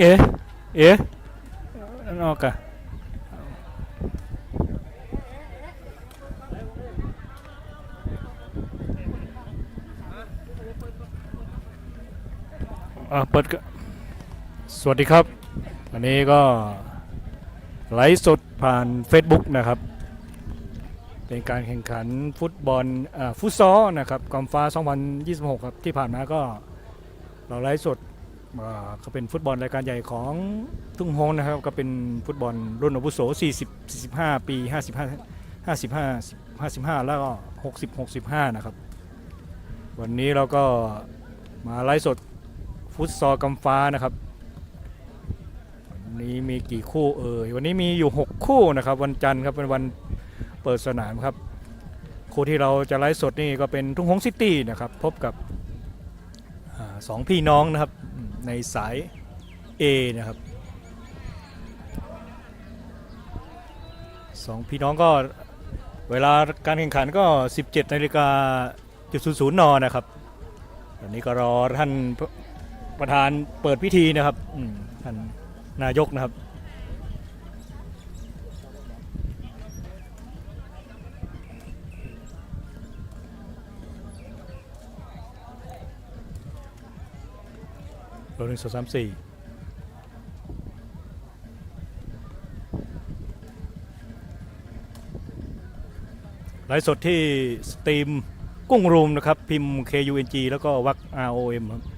เอ๋เอ๋นอกกะอ่าเปิดกะสวัสดีครับ วันนี้ก็ไลฟ์สดผ่าน Facebook นะครับ เป็นการแข่งขันฟุตบอลอ่าฟุตซอลนะครับกอมฟ้า 2026 ครับ ที่ผ่านมาก็เราไลฟ์สด ก็เป็นฟุตบอลรายการใหญ่ของทุ่งโฮงนะครับ ก็เป็นฟุตบอลรุ่นอาวุโส 40 45 ปี 55 55 55 แล้วก็ 60 65 นะครับ วันนี้เราก็มาไลฟ์สดฟุตซอลกำฟ้านะครับ วันนี้มีกี่คู่เอ่ย วันนี้มีอยู่ 6 คู่นะครับ วันจันทร์ครับเป็นวันเปิดสนามครับ คู่ที่เราจะไลฟ์สดนี่ก็เป็นทุ่งหงซิตี้นะครับ พบกับสองพี่น้องนะครับ ในสาย A นะครับสองพี่น้องก็เวลาการแข่งขันก็ 17นาฬิกาจุดศูนย์นนนะครับตอนนี้ก็รอท่านประธานเปิดพิธีนะครับท่านนายกนะครับ โลหนึ่งสองสามสี่ไลฟ์สดที่สตรีมกุ้งรูมนะครับ พิมพ์ KUNG แล้วก็วัก ROM ครับ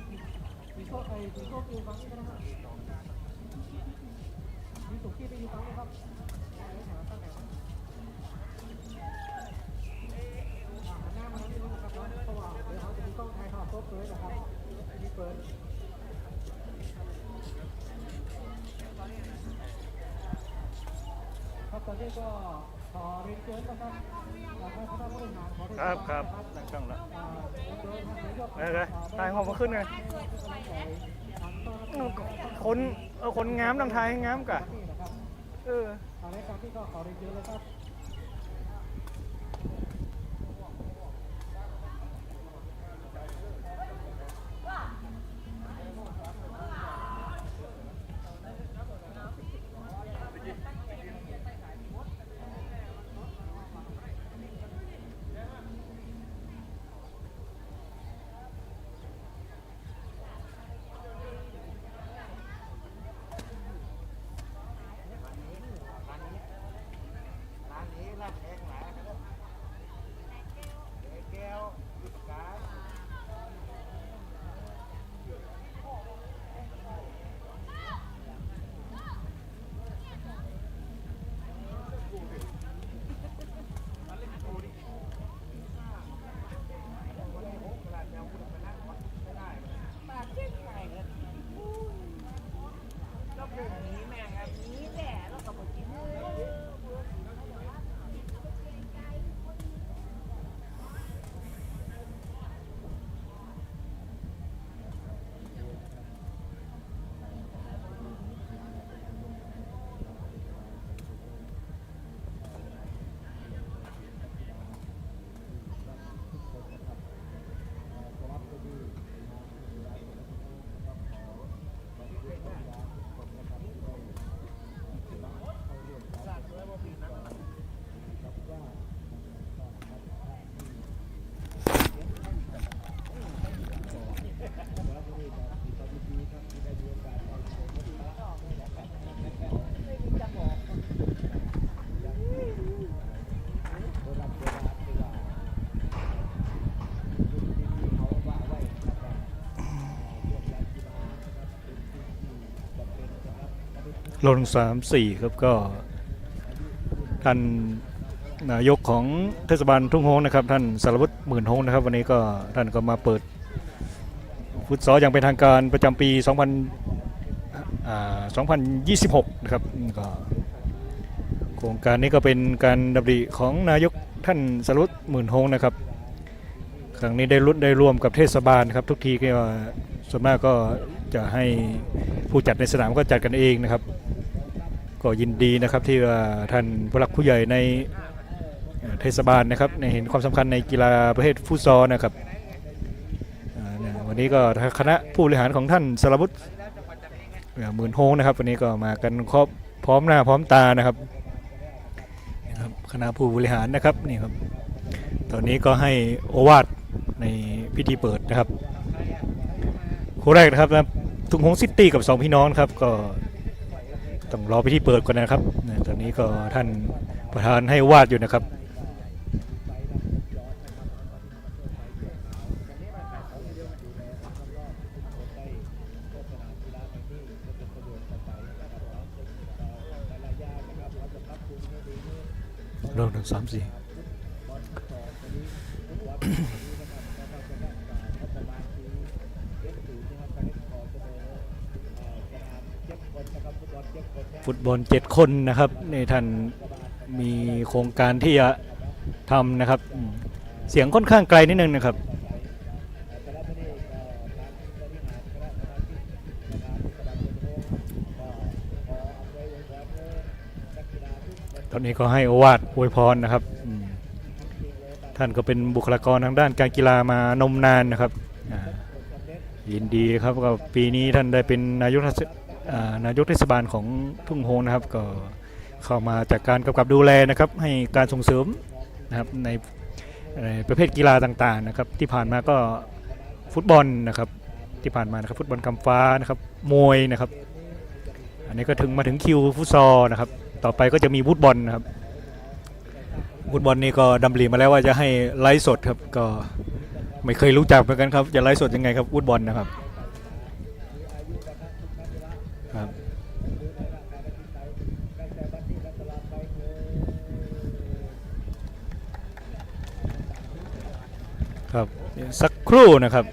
ะมีกล้องถ่ายทอดสดเลยนะครับมีเปิดครับตอนนี้ก็ ขอเรียนเชิญนะครับจากคณะผู้บริหารของครับครับตั้งกล้องแล้วอ่าโดยท่านนายกเออเลยตายหัวมาขึ้นเลยทางคนเออคนงามดังไทยงามกะนี่นะครับเออตอนแรกการที่ก็ขอเรียนเชิญเลยครับ ลงสามสี่ครับก็ท่านนายกของเทศบาลทุ่งโฮงนะครับ ท่านสารวุฒิหมื่นโฮงนะครับ วันนี้ก็ท่านก็มาเปิดฟุตซอลอย่างเป็นทางการประจำปี 2000อ่า2026 นะครับก็โครงการนี้ก็เป็นการดำริของนายกท่านสรุปหมื่นโฮงนะครับ ครั้งนี้ได้รุ่นได้ร่วมกับเทศบาลครับ ทุกทีก็ ส่วนมากก็จะให้ผู้จัดในสนามก็จัดกันเองนะครับ ก็ยินดีนะครับที่ว่าท่านผู้หลักผู้ใหญ่ในเทศบาลนะครับในเห็นความสำคัญในกีฬาประเภทฟุตซอลนะครับวันนี้ก็คณะผู้บริหารของท่านสรวุฒิเหมื่นโฮงนะครับ วันนี้ก็มากันครบพร้อมหน้าพร้อมตานะครับครับคณะผู้บริหารนะครับนี่ครับตอนนี้ก็ให้โอวาทในพิธีเปิดนะครับ คู่แรกนะครับนะทุ่งโฮงซิตี้กับสองพี่น้องครับก็ต้องรอพิธีเปิดก่อนนะครับตอนนี้ก็ท่านประธานให้วาทอยู่นะครับเริ่มหนึ่งสามสี่ ฟุตบอลเจ็ดคนนะครับในท่านมีโครงการที่จะทำนะครับ เสียงค่อนข้างไกลนิดนึงนะครับตอนนี้ก็ให้โอวาทอวยพรนะครับ ท่านก็เป็นบุคลากรทางด้านการกีฬามานมนานนะครับยินดีครับก็ปีนี้ท่านได้เป็นนายกเทศ นายกเทศบาลของทุ่งโฮงนะครับก็เข้ามาจากการกำกับดูแลนะครับให้การส่งเสริมนะครับในในประเภทกีฬาต่างๆนะครับที่ผ่านมาก็ฟุตบอลนะครับที่ผ่านมานะครับฟุตบอลกำฟ้านะครับมวยนะครับ อันนี้ก็ถึงมาถึงคิวฟุตซอลนะครับต่อไปก็จะมีวูดบอลนะครับวูดบอลนี่ก็ดำริมาแล้วว่าจะให้ไลฟ์สดครับก็ไม่เคยรู้จักเหมือนกันครับจะไลฟ์สดยังไงครับวูดบอลนะครับ ครับสักครู่นะครับ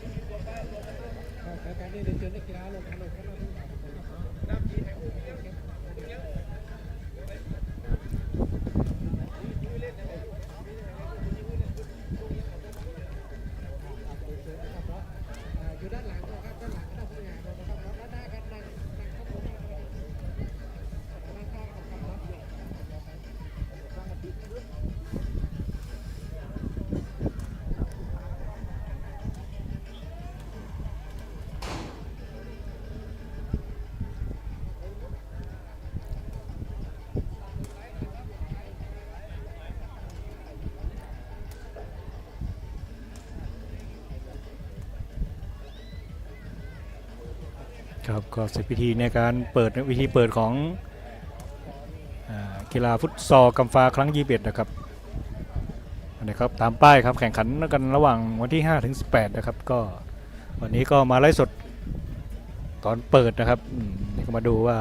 ครับก็เสร็จพิธีในการเปิดวิธีเปิดของกีฬาฟุตซอลกำฟ้าครั้ง21นะครับนะครับตามป้ายครับแข่งขันกันระหว่างวันที่5ถึง18นะครับก็วันนี้ก็มาไลฟ์สดตอนเปิดนะครับนี่ก็มาดูว่า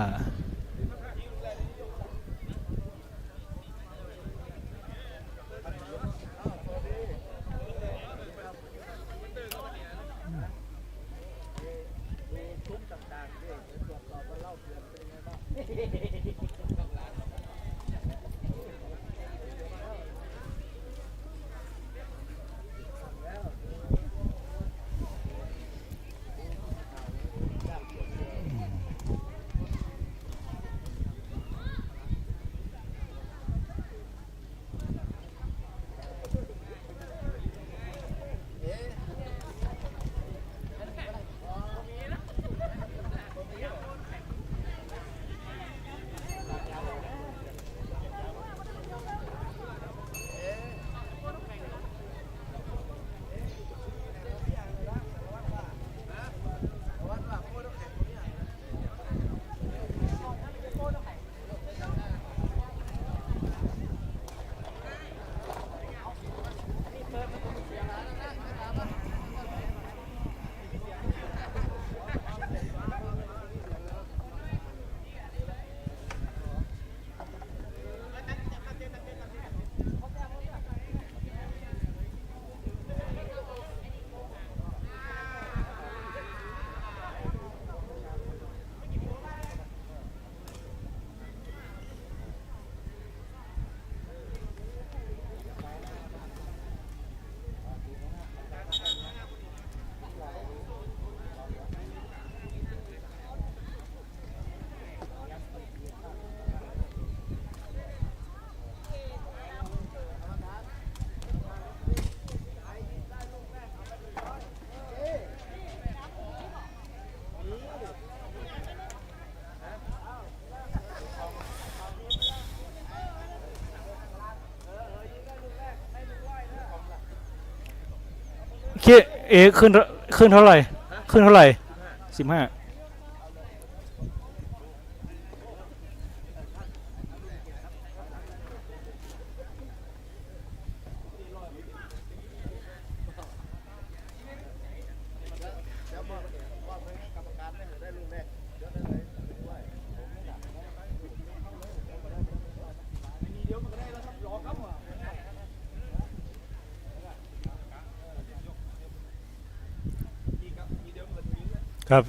เอขึ้นขึ้นเท่าไหร่ ขึ้นเท่าไหร่สิบห้า ครับ